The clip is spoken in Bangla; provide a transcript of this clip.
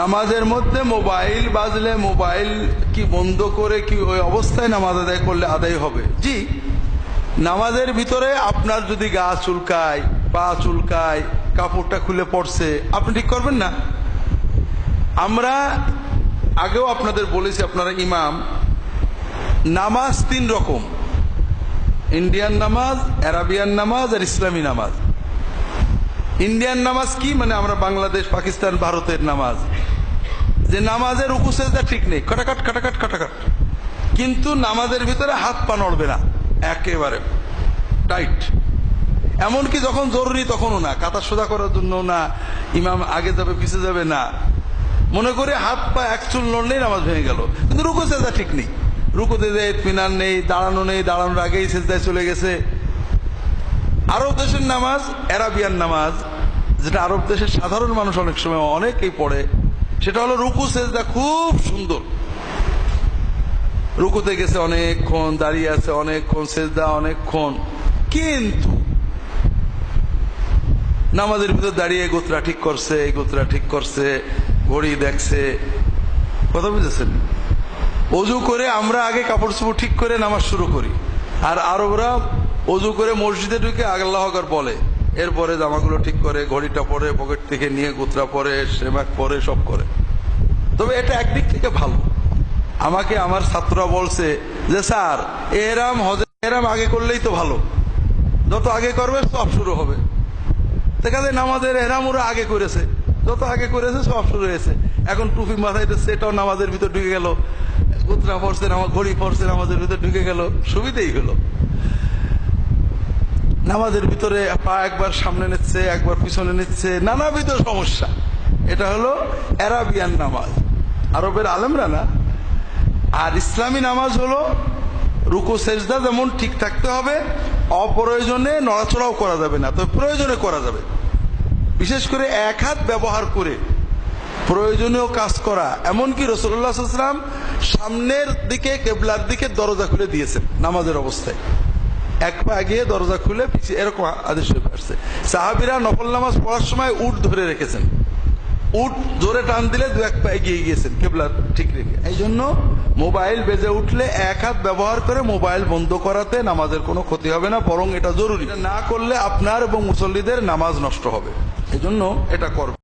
নামাজের মধ্যে মোবাইল বাজলে মোবাইল কি বন্ধ করে কি ওই অবস্থায় নামাজ আদায় করলে আদায় হবে? জি। নামাজের ভিতরে আপনার যদি গা চুলকায়, পা চুলকায়, কাপড়টা খুলে পড়ছে, আপনি ঠিক করবেন না? আমরা আগেও আপনাদের বলেছি, আপনারা ইমাম, নামাজ তিন রকম। ইন্ডিয়ান নামাজ, অ্যারাবিয়ান নামাজ আর ইসলামী নামাজ। ইন্ডিয়ান নামাজ কি? মানে আমরা বাংলাদেশ, পাকিস্তান, ভারতের নামাজ। যে নামাজের উকুসেজটা ঠিক নেই। কাটাকাট কাটাকাট কাটাকাট। কিন্তু নামাজের ভিতরে হাত পা নড়বে না। একেবারে টাইট। এমনকি যখন জরুরি তখনও না। কাতার সোজা করার জন্য না। ইমাম আগে যাবে পিছিয়ে যাবে না। মনে করে হাত পা এক চুল নড়লেই নামাজ ভেঙে গেল। কিন্তু রুকু সেজা ঠিক নেই। রুকুতে যে পিনার নেই, দাঁড়ানো নেই, দাঁড়ানোর আগেই সেজদায় চলে গেছে। আরব দেশের নামাজ, অ্যারাবিয়ান নামাজ, যেটা আরব দেশের সাধারণ মানুষ অনেক সময় অনেকেই পড়ে সেটা হলো রুকু সেজদা খুব সুন্দর। রুকুতে গেছে অনেকক্ষণ, দাঁড়িয়ে আছে অনেকক্ষণ, সেজদা অনেকক্ষণ। কিন্তু নামাজের ভিতর দাঁড়িয়ে গোত্রা ঠিক করছে গোত্রা ঠিক করছে, ঘড়ি দেখছে। কথা বুঝেছেন? অজু করে আমরা আগে কাপড় চোপড় ঠিক করে নামাজ শুরু করি। আর আরবরা অজু করে মসজিদে ঢুকে আল্লাহ বলে। এরপরে জামাগুলো ঠিক করে, ঘড়িটা পরে পকেট থেকে নিয়ে গোত্রা পরে সেমাক পরে, সব করে। তবে এটা একদিক থেকে ভালো। আমাকে আমার ছাত্ররা বলছে যে, স্যার, এরাম হজে, এরাম আগে করলেই তো ভালো। যত আগে করবে, সব শুরু হবে। সেখানে নামাজের এরাম ওরা আগে করেছে। যত আগে করেছে, সব শুরু হয়েছে। এখন টুপি মাথায় এটাও নামাজের ভিতর ঢুকে গেল। গুতরা পড়ছে নামাজ, ঘড়ি পড়ছে নামাজের ভিতর ঢুকে গেল। সুবিধেই হলো। নামাজের ভিতরে পা একবার সামনে নিচ্ছে, একবার পিছনে নিচ্ছে, নানাবিধ সমস্যা। এটা হলো অ্যারাবিয়ান নামাজ। আরবের আলেমরা না। আর ইসলামী নামাজ হলো রুকু, সেজদা যেমন ঠিক থাকতে হবে, অপ্রয়োজনে নড়াচড়াও করা যাবে না, তবে প্রয়োজনে করা যাবে। বিশেষ করে এক হাত ব্যবহার করে প্রয়োজনীয় কাজ করা, এমনকি রসুল্লাহাম সামনের দিকে, কেবলার দিকে দরজা খুলে দিয়েছেন নামাজের অবস্থায়। এক পা গিয়ে দরজা খুলে পিছিয়ে এরকম আদেশ আসছে। সাহাবিরা নফল নামাজ পড়ার সময় উট ধরে রেখেছেন। উট জোরে টান দিলে দু এক পা এগিয়ে গিয়েছেন, কেবলা ঠিক রেখে। এই জন্য মোবাইল বেজে উঠলে এক হাত ব্যবহার করে মোবাইল বন্ধ করাতে নামাজের কোনো ক্ষতি হবে না, বরং এটা জরুরি। না করলে আপনার এবং মুসল্লিদের নামাজ নষ্ট হবে। এই জন্য এটা করবে